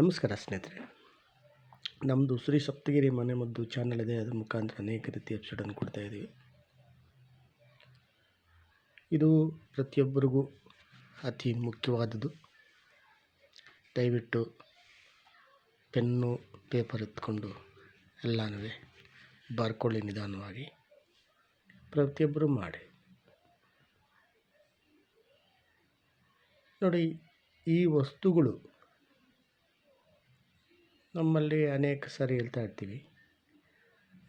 ನಮಸ್ಕಾರ ಸ್ನೇಹಿತರೆ. ನಮ್ಮದು ಶ್ರೀ ಸಪ್ತಗಿರಿ ಮನೆ ಮದ್ದು ಚಾನಲ್ ಇದೆ ಅದರ ಮುಖಾಂತರ ಅನೇಕ ರೀತಿಯ ಎಪಿಸೋಡನ್ನು ಕೊಡ್ತಾ ಇದ್ದೀವಿ. ಇದು ಪ್ರತಿಯೊಬ್ಬರಿಗೂ ಅತಿ ಮುಖ್ಯವಾದದ್ದು. ದಯವಿಟ್ಟು ಪೆನ್ನು, ಪೇಪರ್ ಎತ್ಕೊಂಡು ಎಲ್ಲನೂ ಬರ್ಕೊಳ್ಳಿ ನಿಧಾನವಾಗಿ. ಪ್ರತಿಯೊಬ್ಬರು ಮಾಡಿ. ನೋಡಿ, ಈ ವಸ್ತುಗಳು ನಮ್ಮಲ್ಲಿ ಅನೇಕ ಸಾರಿ ಹೇಳ್ತಾ ಇರ್ತೀವಿ.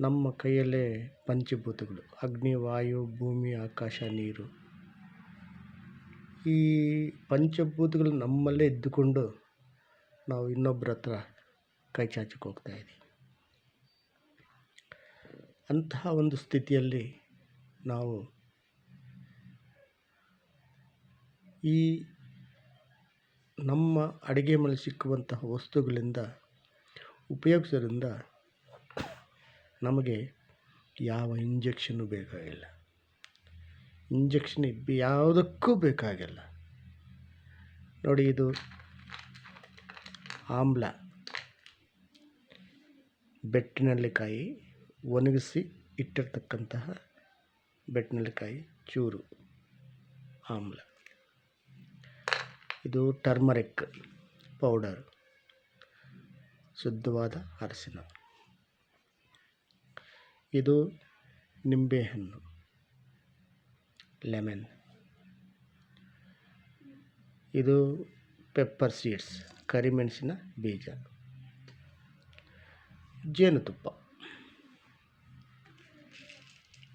ನಮ್ಮ ಕೈಯಲ್ಲೇ ಪಂಚಭೂತಗಳು, ಅಗ್ನಿ, ವಾಯು, ಭೂಮಿ, ಆಕಾಶ, ನೀರು. ಈ ಪಂಚಭೂತಗಳು ನಮ್ಮಲ್ಲೇ ಇದ್ದುಕೊಂಡು ನಾವು ಇನ್ನೊಬ್ಬರ ಹತ್ರ ಕೈ ಚಾಚಕ್ಕೆ ಹೋಗ್ತಾ ಇದ್ದೀವಿ. ಅಂತಹ ಒಂದು ಸ್ಥಿತಿಯಲ್ಲಿ ನಾವು ಈ ನಮ್ಮ ಅಡುಗೆ ಮನೆ ಸಿಕ್ಕುವಂತಹ ವಸ್ತುಗಳಿಂದ ಉಪಯೋಗಿಸೋದ್ರಿಂದ ನಮಗೆ ಯಾವ ಇಂಜೆಕ್ಷನ್ನು ಬೇಕಾಗಿಲ್ಲ. ಇಂಜೆಕ್ಷನ್ ಯಾವುದಕ್ಕೂ ಬೇಕಾಗಿಲ್ಲ. ನೋಡಿ ಇದು ಆಮ್ಲ. ಬೆಟ್ಟಿನಲ್ಲಿಕಾಯಿ ಒಣಗಿಸಿ ಇಟ್ಟಿರ್ತಕ್ಕಂತಹ ಬೆಟ್ಟಿನಲ್ಲಿಕಾಯಿ ಚೂರು ಆಮ್ಲ. ಇದು ಟರ್ಮರಿಕ್ ಪೌಡರ್. ಶುದ್ಧವಾದ ಅರಸಿನ ಇದು ನಿಂಬೆಹಣ್ಣು ಲೆಮನ್. ಇದು ಪೆಪ್ಪರ್ ಸೀಡ್ಸ್ ಕರಿಮೆಣಸಿನ ಬೀಜ. ಜೇನುತುಪ್ಪ.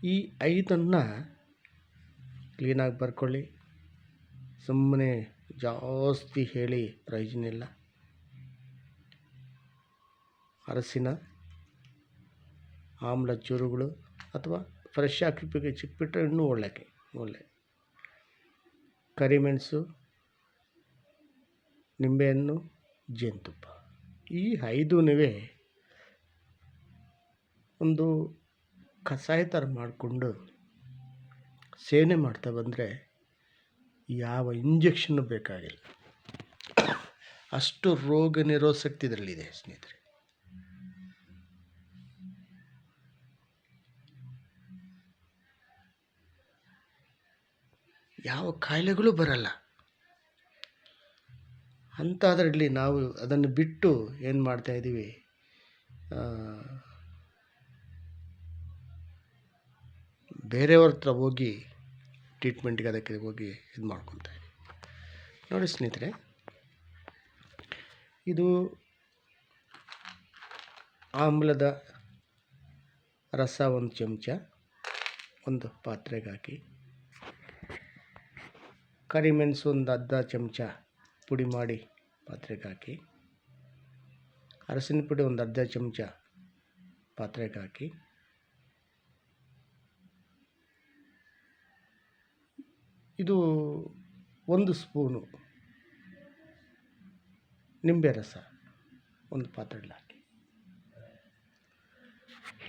ಈ ಐದನ್ನು ಕ್ಲೀನಾಗಿ ಬರ್ಕೊಳ್ಳಿ. ಸುಮ್ಮನೆ ಜಾಸ್ತಿ ಹೇಳಿ ಪ್ರಯೋಜನ ಇಲ್ಲ. ಅರಸಿನ ಆಮ್ಲ ಚೂರುಗಳು ಅಥವಾ ಫ್ರೆಶ್ ಹಾಕಿ ಸಿಕ್ಬಿಟ್ರೆ ಇನ್ನೂ ಒಳ್ಳೆಯಕೆ ಒಳ್ಳೆ. ಕರಿಮೆಣಸು ನಿಂಬೆಹಣ್ಣು, ಜೇನುತುಪ್ಪ. ಈ ಐದೂ ಒಂದು ಕಷಾಯ ಥರ ಮಾಡಿಕೊಂಡು ಸೇವನೆ ಮಾಡ್ತಾ ಬಂದರೆ ಯಾವ ಇಂಜೆಕ್ಷನ್ನು ಬೇಕಾಗಿಲ್ಲ. ಅಷ್ಟು ರೋಗ ನಿರೋಧಶಕ್ತಿ ಇದರಲ್ಲಿದೆ ಸ್ನೇಹಿತರೆ. ಯಾವ ಕಾಯಿಲೆಗಳು ಬರಲ್ಲ. ಅಂಥದ್ರಲ್ಲಿ ನಾವು ಅದನ್ನು ಬಿಟ್ಟು ಏನು ಮಾಡ್ತಾಯಿದ್ದೀವಿ ಬೇರೆಯವ್ರ ಹತ್ರ ಹೋಗಿ ಟ್ರೀಟ್ಮೆಂಟ್ಗೆ ಅದಕ್ಕೆ ಹೋಗಿ ಇದು ಮಾಡ್ಕೊತಾ ನೋಡಿ ಸ್ನೇಹಿತರೆ, ಇದು ಆಮ್ಲದ ರಸ ಒಂದು ಚಮಚ, ಒಂದು ಪಾತ್ರೆಗೆ ಹಾಕಿ. ಕರಿಮೆಣಸು ಒಂದು ಅರ್ಧ ಚಮಚ ಪುಡಿ ಮಾಡಿ ಪಾತ್ರೆಗೆ ಹಾಕಿ, ಅರಸಿನ ಪುಡಿ ಒಂದು ಅರ್ಧ ಚಮಚ ಪಾತ್ರೆಗೆ ಹಾಕಿ, ಇದು ಒಂದು ಸ್ಪೂನು ನಿಂಬೆ ರಸ ಒಂದು ಪಾತ್ರೆಯಲ್ಲಿ ಹಾಕಿ.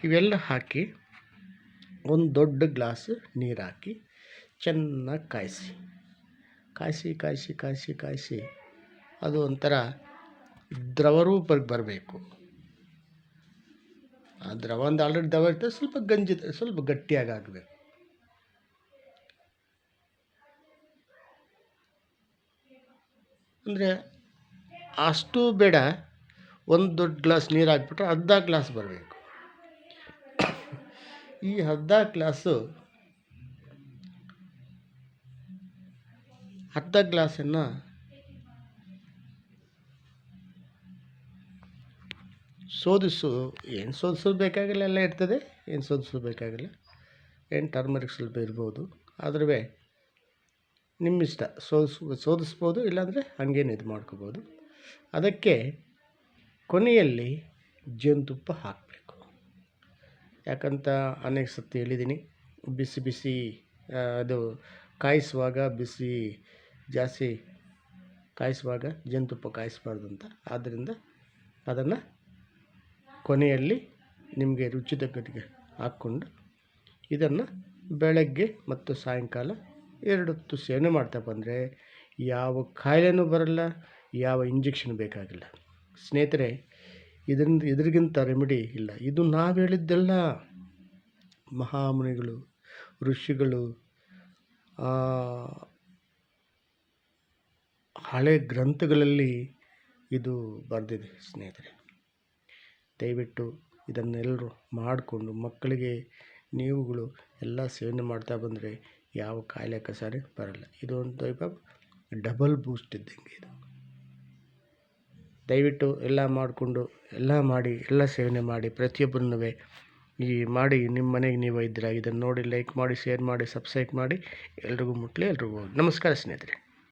ಇವೆಲ್ಲ ಹಾಕಿ ಒಂದು ದೊಡ್ಡ ಗ್ಲಾಸ್ ನೀರು ಹಾಕಿ ಚೆನ್ನಾಗಿ ಕಾಯಿಸಿ. ಕಾಯಿಸಿ ಕಾಯಿಸಿ ಕಾಯಿಸಿ ಕಾಯಿಸಿ ಅದು ಒಂಥರ ದ್ರವ ರೂಪಕ್ಕೆ ಬರಬೇಕು. ಆ ದ್ರವ ಒಂದು ಆಲ್ರೆಡಿ ದ್ರವ ಇರ್ತದೆ, ಸ್ವಲ್ಪ ಗಂಜಿ, ಸ್ವಲ್ಪ ಗಟ್ಟಿಯಾಗಿ ಆಗಬೇಕು. ಅಂದರೆ ಅಷ್ಟು ಬೇಡ, ಒಂದು ದೊಡ್ಡ ಗ್ಲಾಸ್ ನೀರು ಹಾಕ್ಬಿಟ್ರೆ ಅರ್ಧ ಗ್ಲಾಸ್ ಬರಬೇಕು. ಈ ಅರ್ಧ ಗ್ಲಾಸು ಅರ್ಧ ಗ್ಲಾಸನ್ನು ಸೋದಿಸು. ಏನು ಸೋದಿಸೋದು ಬೇಕಾಗಿಲ್ಲ, ಎಲ್ಲ ಇರ್ತದೆ. ಏನು ಸೋದಿಸೋದು ಬೇಕಾಗಿಲ್ಲ. ಏನು ಟರ್ಮರಿಕ್ ಸ್ವಲ್ಪ ಇರ್ಬೋದು. ಆದ್ರೂ ನಿಮ್ಮ ಇಷ್ಟ ಸೋದಿಸ್, ಸೋದಿಸ್ಬೋದು, ಇಲ್ಲಾಂದರೆ ಹಂಗೇನು ಇದು ಮಾಡ್ಕೋಬೋದು. ಅದಕ್ಕೆ ಕೊನೆಯಲ್ಲಿ ಜೇನುತುಪ್ಪ ಹಾಕಬೇಕು. ಯಾಕಂತ ಅನೇಕ ಸತಿ ಹೇಳಿದ್ದೀನಿ ಬಿಸಿ ಬಿಸಿ ಅದು ಕಾಯಿಸುವಾಗ ಬಿಸಿ ಜಾಸ್ತಿ ಕಾಯಿಸುವಾಗ ಜೇನುತುಪ್ಪ ಕಾಯಿಸಬಾರ್ದು ಅಂತ. ಆದ್ದರಿಂದ ಅದನ್ನು ಕೊನೆಯಲ್ಲಿ ನಿಮಗೆ ರುಚಿ ತಕ್ಕಟ್ಟಿಗೆ ಹಾಕ್ಕೊಂಡು ಇದನ್ನು ಬೆಳಗ್ಗೆ ಮತ್ತು ಸಾಯಂಕಾಲ ಎರಡು ಹೊತ್ತು ಸೇವನೆ ಮಾಡ್ತಾ ಬಂದರೆ ಯಾವ ಕಾಯಿಲೆನೂ ಬರಲ್ಲ, ಯಾವ ಇಂಜೆಕ್ಷನ್ ಬೇಕಾಗಿಲ್ಲ. ಸ್ನೇಹಿತರೆ, ಇದರಿಂದ ಇದ್ರಿಗಿಂತ ರೆಮಿಡಿ ಇಲ್ಲ. ಇದು ನಾವು ಹೇಳಿದ್ದೆಲ್ಲ ಮಹಾಮುನಿಗಳು, ಋಷಿಗಳು ಹಳೆ ಗ್ರಂಥಗಳಲ್ಲಿ ಇದು ಬರೆದಿದೆ ಸ್ನೇಹಿತರೆ. ದಯವಿಟ್ಟು ಇದನ್ನೆಲ್ಲರೂ ಮಾಡಿಕೊಂಡು ಮಕ್ಕಳಿಗೆ ನೀವುಗಳು ಎಲ್ಲ ಸೇವನೆ ಮಾಡ್ತಾ ಬಂದರೆ ಯಾವ ಕಾಯಿಲೆ ಕಸಾರೆ ಬರಲ್ಲ. ಇದು ಒಂದು ಟೈಪ್ ಆಫ್ ಡಬಲ್ ಬೂಸ್ಟ್ ಇದ್ದಂಗೆ ಇದು. ದಯವಿಟ್ಟು ಎಲ್ಲ ಮಾಡಿಕೊಂಡು ಎಲ್ಲ ಮಾಡಿ, ಎಲ್ಲ ಸೇವನೆ ಮಾಡಿ ಪ್ರತಿಯೊಬ್ಬರನ್ನೂ ಈ ಮಾಡಿ, ನಿಮ್ಮ ಮನೆಗೆ ನೀವು ಇದ್ದೀರಾ, ಇದನ್ನು ನೋಡಿ ಲೈಕ್ ಮಾಡಿ, ಶೇರ್ ಮಾಡಿ, ಸಬ್ಸ್ಕ್ರೈಬ್ ಮಾಡಿ, ಎಲ್ರಿಗೂ ಮುಟ್ಲಿ, ಎಲ್ರಿಗೂ ನಮಸ್ಕಾರ ಸ್ನೇಹಿತರೆ.